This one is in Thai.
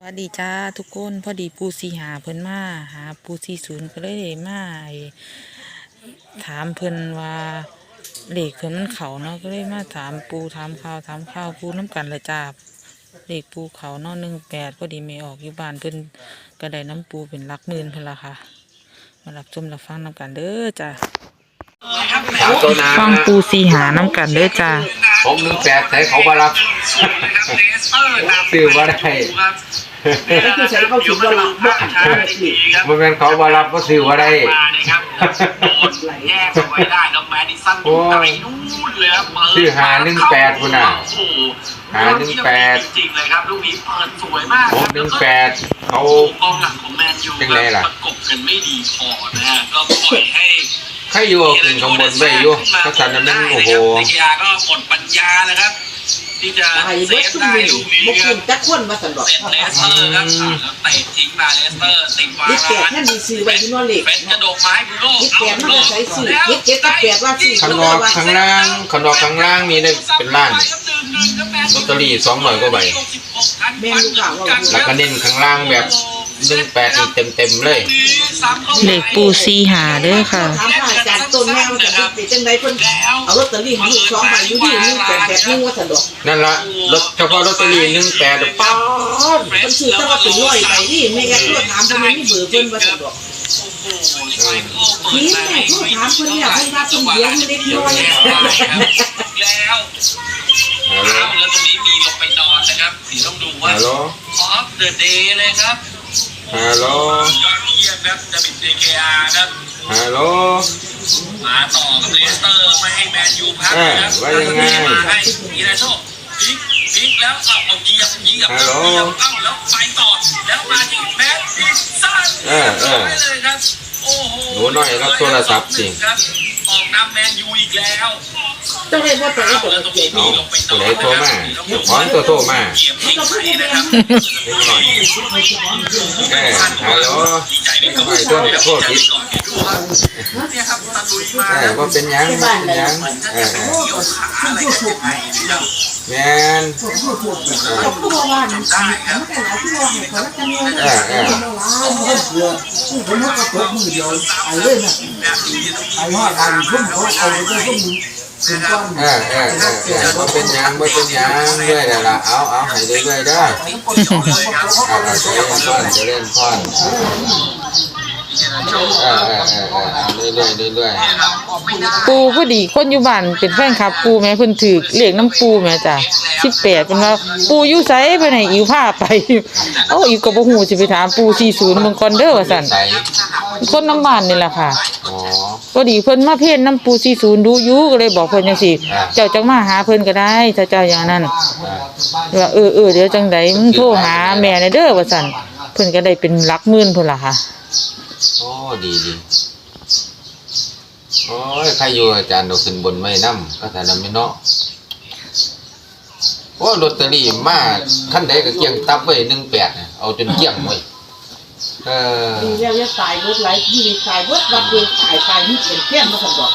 สวัสดีจ้าทุกคนพอดีปูสีหาเพิ่นมาหาปูสีศูนย์ก็เลยมาถามเพิ่นว่าเลขเพิ่นมันเขาเนาะก็เลยมาถามปูถามข่าวถามข่าวปูน้ำกันละจ้าเลขปูเขาเนาะหนึ่งแปดพอดีไม่ออกอยู่บ้านเพิ่นก็ได้น้ำปูเป็นหลักหมื่นเพิ่นละค่ะ มารับชมรับฟังน้ำกันเด้อจ้าฟังปูสีหาน้ำกันเด้อจ้าผมหนึ่งแปดใช้เขามารับซื้อมาได้ คือใช้เขาคิดว่าเราบ่อ่านได้สิมันเป็นเขามารับก็ซื้อมาได้แยกเอาไว้ได้แล้วแมดิสันโอ้ไปนู่นเลยครับเปิดชื่อหาหนึ่งแปดคุณน่ะโอ้โหหาหนึ่งแปดจริงๆเลยครับลูกนี้เปิดสวยมากผมครับหนึ่งแปดเขาโอ้กองหลังของแมนยูเป็นไงล่ะประกบกันไม่ดีพอนะฮะก็ปล่อยให้ใครอยู่กินข้างบนไว้อยู่ก็สันนั้นมันโอ้โหนักกีฬาก็หมดปัญญานะครับ ที่จะไอ้เซเบิดฟซุ่มได้นี่ลูกนี้บ่คกิรับนจักคนมาสั่นดอกเสร็จเลสเตอร์ครับอ่าแล้วเตะทิ้งมาเลสเตอร์ติดวาลิแปดร้านนั่นมีซื้อไว้ที่นอเล็กเป็นกระโดดไม้บุโร่ลิแปดมันก็ใช้ซื้อลิเจ็ดกับแปดว่าซื้อข้างนอกข้างล่างข้างนอกข้างล่างมีได้เป็นล้าน ลอตเตอรี่สองร้อยกว่าใบ แม่ลูกค้าว่า แล้วก็เน้นข้างล่างแบบ หนึ่งแปดนี่เต็มเต็มๆเลยเลขปูสีหาเด้อค่ะ ถามว่าอาจารย์ต้นแม่ว่าจะเป็นจังไดเพิ่นเอาลอตเตอรี่มาลูกสองใบอยู่ที่นี่แปดแปดนึงว่าสั่นดอกนั่นละรถเฉพาะลอตเตอรี่หนึ่งแปดป้าดอ๋อเพิ่นซื้อแต่ว่าเป็นร้อยใบนี่แม่แกโทรถามเพิ่นไม่มีเบอร์เพิ่นว่าสั่นดอกนี่แม่โทรถามเพิ่นเนี่ยเพิ่นว่าเพิ่นเลี้ยงเล็กน้อยแล้วฮัลโหลเอาแล้วตรงนี้มีลงไปนอนนะครับสีต้องดูว่าฮัลโหล ออฟเดอะเดย์เลยครับ ฮัลโหลยอดเยี่ยมครับจะบิดเดเคอาร์ครับฮัลโหลมาต่อกับเลสเตอร์ไม่ให้แมนยูพักนะครับเออว่ายังไงมาให้อีนาโชพลิกพลิกแล้วเอาเอาเหยียบเหยียบฮัลโหลเหยียบเอ้าแล้วไปต่อแล้วมาที่แมนดิสันเออเออไปเลยครับโอ้โหหนูน้อยรับโทรศัพท์สิครับ ออกนำแมนยูอีกแล้วต้องได้บ่แต่เอาว่าแล้วตรงนี้มีลงไปนผู้อนใดโทรมาเจ้าของตัวโทรมาเหยียบทิ้งไปนะครับเล็กหน่อยเออฮัลโหลดีใจด้วยครับไม่โทษโทษผิดเนี่ยครับตะลุยมาเออว่าเป็นหยังว่าเป็นหยังเออ เงี้ยวขาอะไรกันยังไงเนี่ยแมนเขาก็ว่ามันได้ครับมันก็หลายที่ว่าให้เขาละกันเนี่ยเออเออผมก็ตกมือเดียวไอ้เล่นนะไอ้ว่าดันพุ่มเขาเอาไปพุ่มถึงก้อนเออเออเออเออว่าเป็นยังว่าเป็นยังเรื่อยแล้วละเอาเอาให้เรื่อยๆเด้อเอาเอาจะเล่นพ่อนจะเล่นพ่อนเออเออเออ เออเอาเรื่อยๆเรื่อยๆปูพอดีคนอยู่บ้านเป็นแฟนคลับ ปูแม่เพิ่นถือเลขน้ำปูแม่จ้ะสิบแปดเป็นว่าปูอยู่ไสเพิ่นให้อิวพาไปเอ้าอิวก็บ่ฮู้สิไปถามปู40เบิ่งก่อนเด้อว่าซั่นใส่คนน้ำบ้านนี่แหละค่ะอ๋อพอดีเพิ่นมาเพ่นน้ำปู40ดูอยู่ก็เลยบอกเพิ่นจังซี่อ่าเจ้าจังมาหาเพิ่นก็ได้ถ้าเจ้าอย่างนั้นอ่าว่าเออเออเดี๋ยวจังไดมึงโทรหาแม่ในเด้อว่าซั่นเพิ่นก็ได้เป็นหลักหมื่นพุ่นล่ะค่ะโอ้ดีดี โอ้ยใครอยู่อาจารย์เราขึ้นบนไม่น้ำก็แต่นำไม่เนาะโอ้ลอตเตอรี่มาขั้นใดก็เกี่ยงตับไว้หนึ่งแปดเอาจนเกี่ยงไว้เออดีแล้วจะตายเบิดหลายที่ตายเบิดวัดเดียวตายตายนี่เป็นแค่มาสั่นดอก